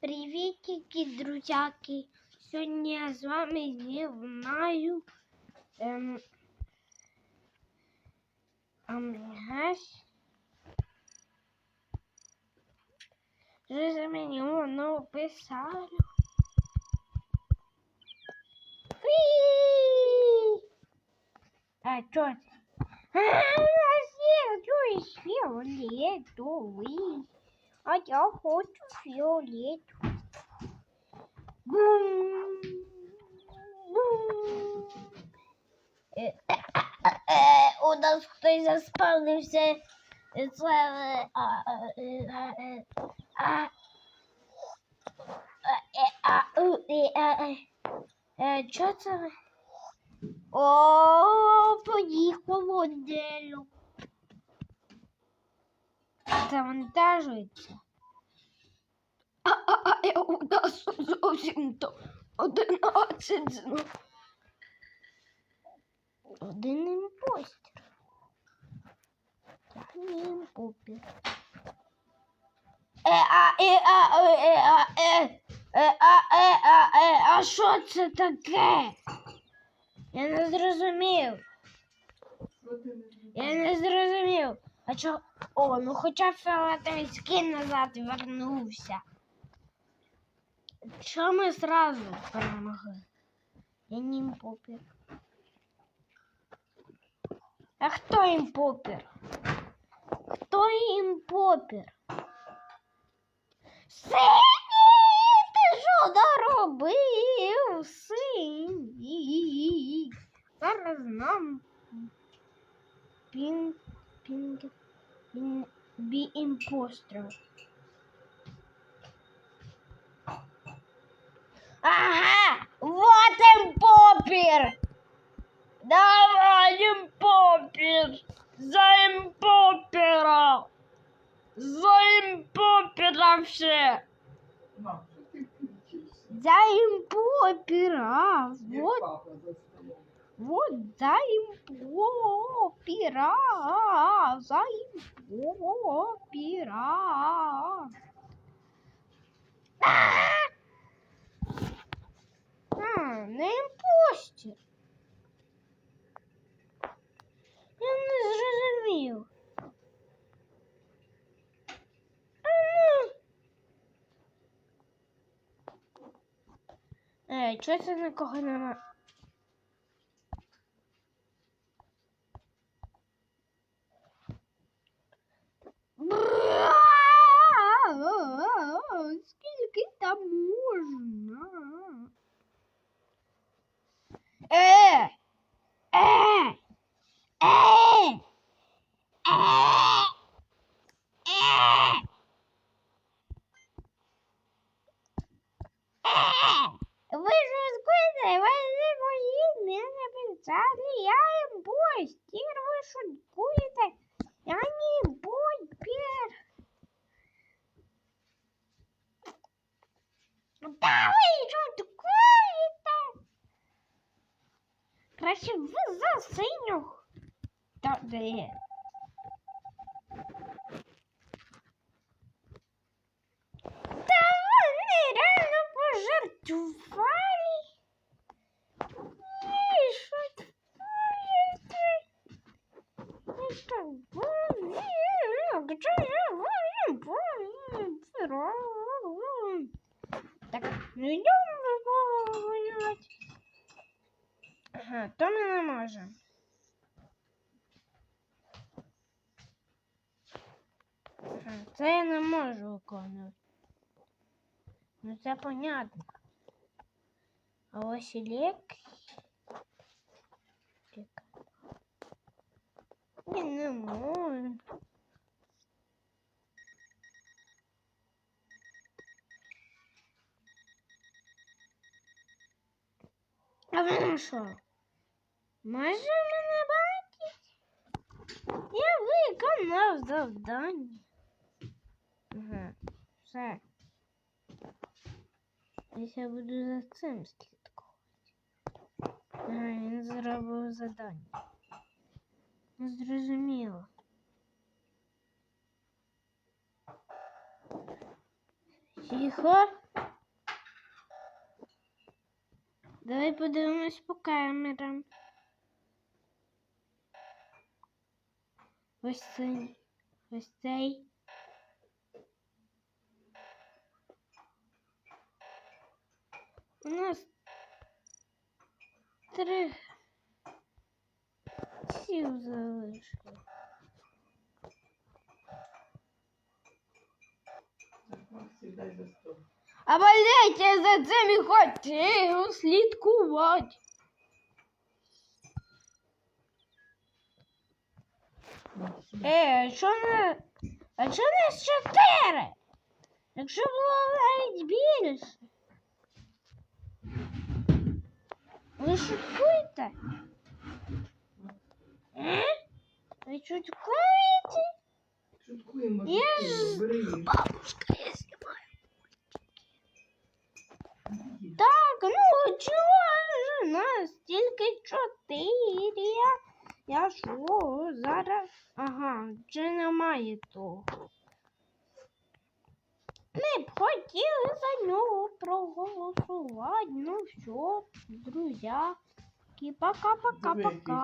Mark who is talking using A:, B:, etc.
A: Привітики, друзяки! Сьогодні я з вами знімаю ем, Амгас. Вже за мені воно писало. Уі! А що це? А, я чуєш фіолетовий. А я хочу фіолетовий. Нас хтось заспавнився. А, е, а, е, а, е, а, у, а, е. Е, Що це? ви? О, поїхало дело. Завантажується. А, а, а, е, у нас зовсім то одинадцять знов. Один імпостер. Я не імпопер. Е, а, е, а, е, е, а, е, е, а, е, а, е, а що це таке? Я не зрозумів. Я не зрозумів. А чо? О, ну хоча фіолетовий скін назад вернувся. Чого ми зразу перемогли? Я не імпопер. А хто імпопер? Хто імпопер? Синій! Ти що наробив? Синій! Зараз нам пінг пінг пін бі імпостер. Ага! Вот імпопер! Давай імпопер! За імпопера! За імпопера все!
B: Мам, що ти кричиш?
A: За імпопера!
B: Як
A: Вот
B: папа за столом.
A: Вот піра зайво піра. А, не імпостер. Я не зрозумів. Ей, чого це нікого немає? Скільки там можна? Е! Е! Е! Е! Е! Ви ж розквите, ви не мої не написали, я імпостер, ви шуткуєте, я Краще ви за синю. Та де? Та вони реально пожартували. Ні, що? Ну що, вони, где я Так, ну йдемо воювати. Ага, то ми не можемо. Ага, це я не можу виконувати. Ну це понятно. А ось і. Я не можу. А ви на? Може мене бачить? Я виконав завдання. Ага, все. Десь я буду за цим слідкувати. Ага, він зробив завдання. Зрозуміло. Тихо. Давай подивимось по камерам. Ось цей. Ось цей. У нас три сіл залишилось.
B: Так, Макс, сідай за стол.
A: А блять, я за цим і хотів слідкувати.
B: Макс,
A: Е, що не. А що не чотири? Якщо було навіть більше. Ви шуткуєте? Е? Ви шуткуєте?
B: Шуткуємо,
A: Я
B: шуткуємо,
A: ж-
B: бери їх.
A: Бабушка, я знімаю.
B: Їж.
A: Так, ну чого ж у нас тільки чотири? Я, що, зараз? Ага, вже немає того. Ми б хотіли за нього проголосувати. Ну все, друзі. Пока-пока-пока.